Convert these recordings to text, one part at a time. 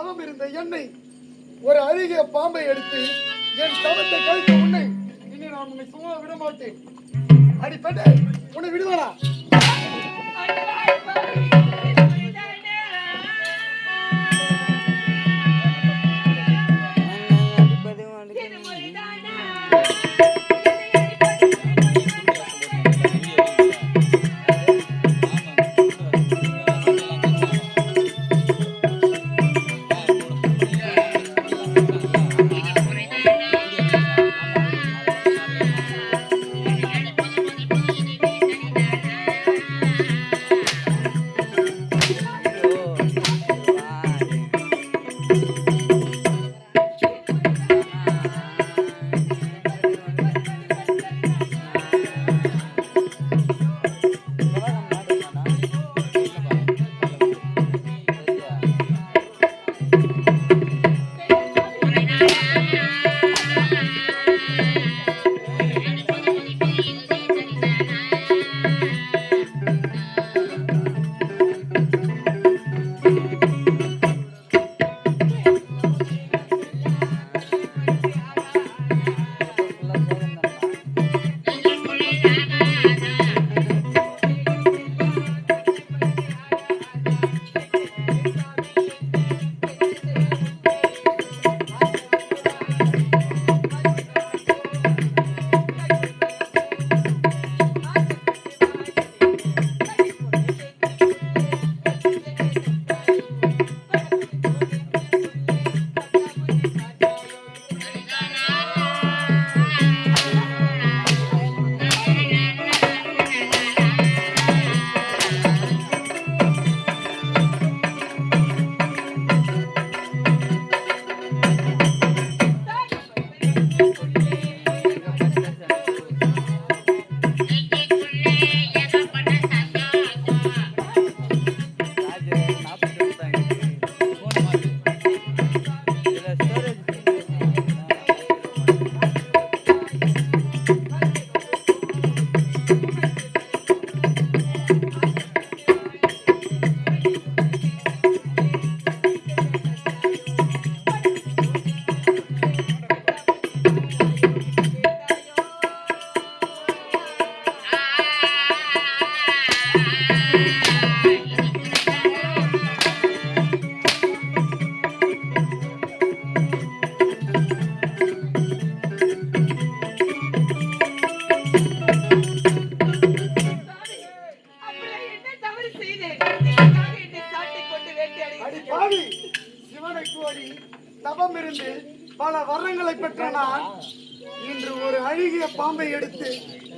தவம் இருந்த என்னை ஒரு அருகே பாம்பை எடுத்து என் தவத்தை கழித்த உன்னை இனி நான் உன்னை சும்மா விட மாட்டேன். அடிப்பட்ட உன்னை விடுவானா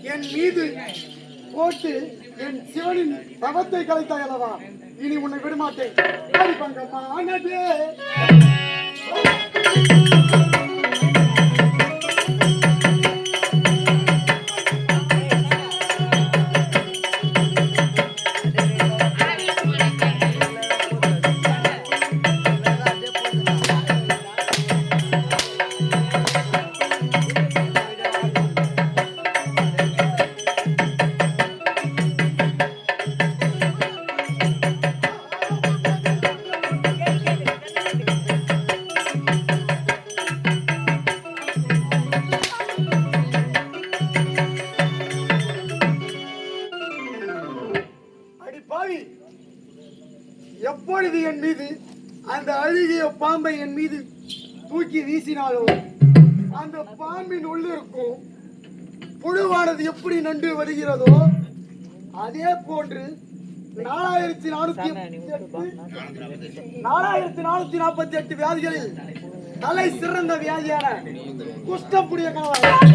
என் மீது போட்டு என் சிவனின் தவத்தை கலைத்தாய் அல்லவா? இனி உன்னை விடமாட்டேன். பாவி எப்பொழுது என் மீது அந்த அழுகிய பாம்பை என் மீது தூக்கி வீசினாலோ அந்த பாம்பின் உள்ளிருக்கும் புழுவானது எப்படி நண்டு வருகிறதோ அதே போன்று நாலாயிரத்தி நானூத்தி நாலாயிரத்தி நானூத்தி நாற்பத்தி எட்டு வியாதிகளில் தலை சிறந்த வியாதியான குஷ்டப்புடிய கணவன்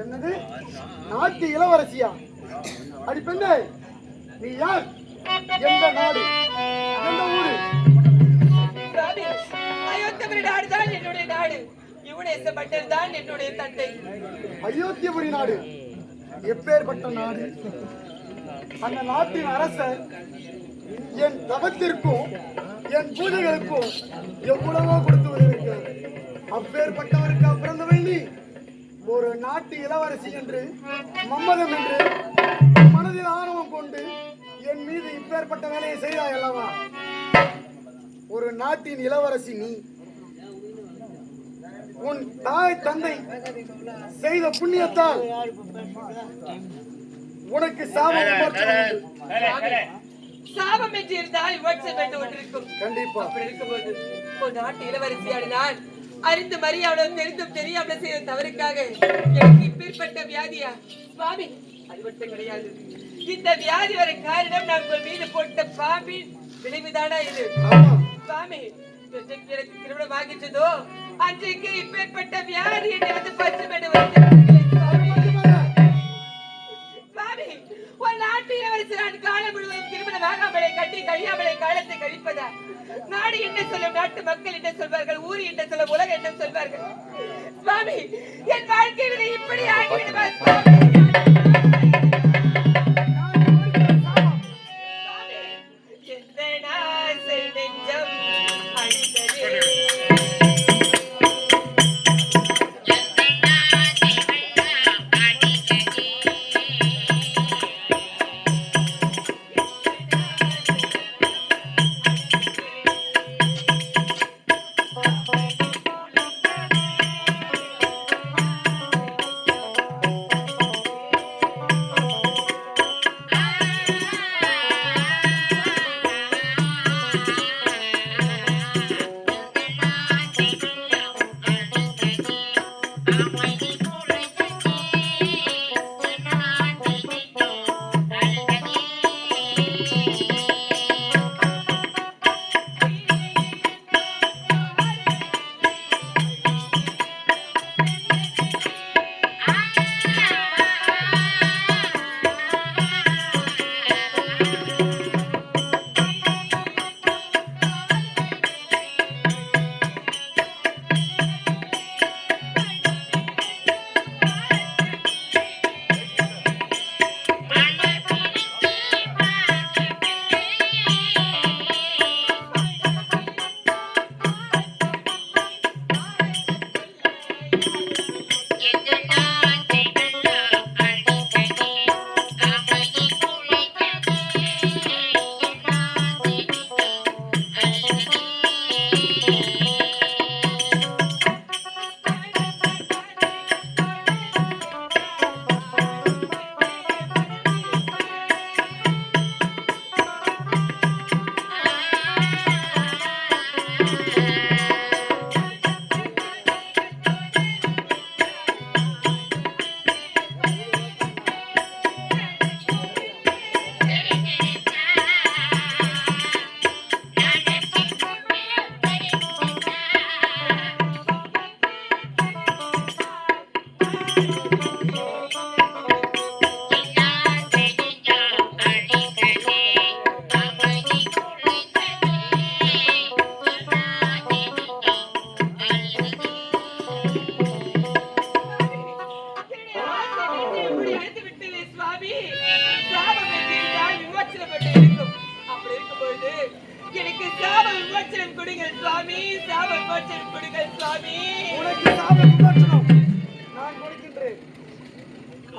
என்னது? நாட்டு இளவரசியா? அடி பெண்ணே நீ யார்? எந்த நாடு? எந்த ஊரு? சாமி அயோத்தபுரி நாடுதான் என்னுடைய நாடு. யுவனேச பட்டர் தான் என்னுடைய தந்தை. அயோத்தியபுரி நாடு. எப்பேற்பட்ட நாடு? அந்த நாட்டின் அரசர் என் தவத்திற்கும் என் பூஜைகளுக்கும் எவ்வளவோ கொடுத்து வருகிறார் அப்பேற்பட்டவருக்கு பிறந்தவள் நீ ஒரு நாட்டு இளவரசி என்று மம்மதம் என்று மனதில் ஆர்வம் கொண்டு என் மீது இப்பேற்பட்ட வேலையை செய்தாய் அல்லவா? ஒரு நாட்டின் இளவரசி நீ உன் தாய் தந்தை செய்த புண்ணியத்தால் உனக்கு சாபம். சாபம் என்று இருந்தால் விமர்சனம் என்று ஒன்று இருக்கும் கண்டிப்பா. அப்படி இருக்கும்போது ஒரு நாட்டு இளவரசியான நான் அறிந்து மரியாதை தெரிந்தும் தெரியாமல செய்த தவறுக்காக. எனக்கு இப்பேற்பட்ட வியாதியா? சுவாமி அது மட்டும் கிடையாது. இந்த வியாதி வர காரணம் நான் உங்கள் மீது போட்ட பாம்பின் விளைவுதானா இது? சுவாமி எனக்கு திருமணம் ஆகிச்சதோ அன்றைக்கு இப்பேற்பட்ட வியாதி என்னை வந்து பச்சை பண்ணி வந்து ஒரு நாட்டு இளவரசி நான் காலம் முழுவதும் திருமண ஆகாமலே கட்டி கழியாமலை காலத்தை கழிப்பதா? நாடு என்ன சொல்லும் நாட்டு மக்கள் என்ன சொல்வார்கள் ஊர் என்ன சொல்லும் உலகம் என்ன சொல்வார்கள்? சுவாமி என் வாழ்க்கையிலேயே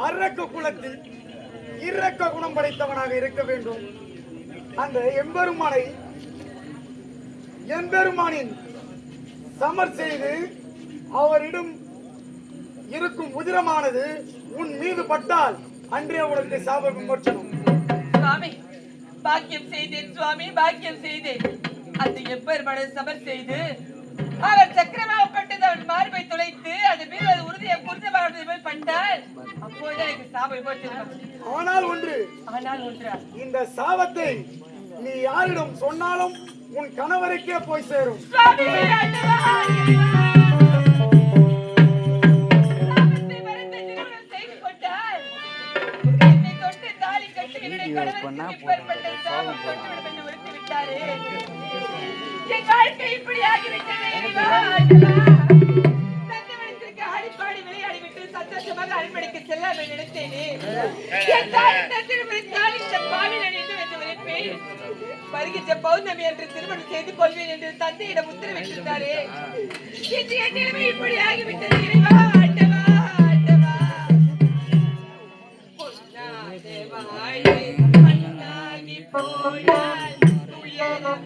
அரக்க குலத்தில் இரக்க குணம் படைத்தவனாக இருக்க வேண்டும். அந்த எம்பெருமானை எம்பெருமானின் சமர் செய்து அவரிடம் இருக்கும் உதிரமானது உன் மீது பட்டால் அன்றே உனக்கு சாப விமோச்சனம் சுவாமி பாக்கியம் செய்தேன் சுவாமி பாக்கியம் செய்தேன். அந்த எப்பெருமான சமர் செய்து அவர் சக்கரமாகப்பட்டது அவன் மார்பை துளைத்து அது மீது அது உறுதியை குருதமாக போய் பட்டால் அப்போது எனக்கு சாப விமோசனம் ஆனால் ஒன்று. ஆனால் ஒன்றா. இந்த சாபத்தை நீ யாரிடம் சொன்னாலும் உன் கணவருக்கே போய் சேரும். சாபம் என்று உரைத்து விட்டாரே. என் வாழ்க்கை இப்படி ஆகிவிட்டதே, இறைவா, ஆண்டவா! தந்தவனத்திற்கு ஆடிப்பாடி விளையாடிவிட்டு சந்தோஷமாக அரண்மனைக்கு செல்லாமல் நினைத்தேனே. என் தாய் தந்திரமிருந்தால் இந்த வருகின்ற பௌர்ணமி என்று திருமணம் செய்து கொள்வேன் என்று தந்தையிடம் உத்தரவிட்டிருந்தாரே இன்று என் நிலைமை இப்படி ஆகிவிட்டது இறைவா ஆண்டவா ஆண்டவா பொன்னாதே வாழை மண்ணாகி போனாய் துயரம்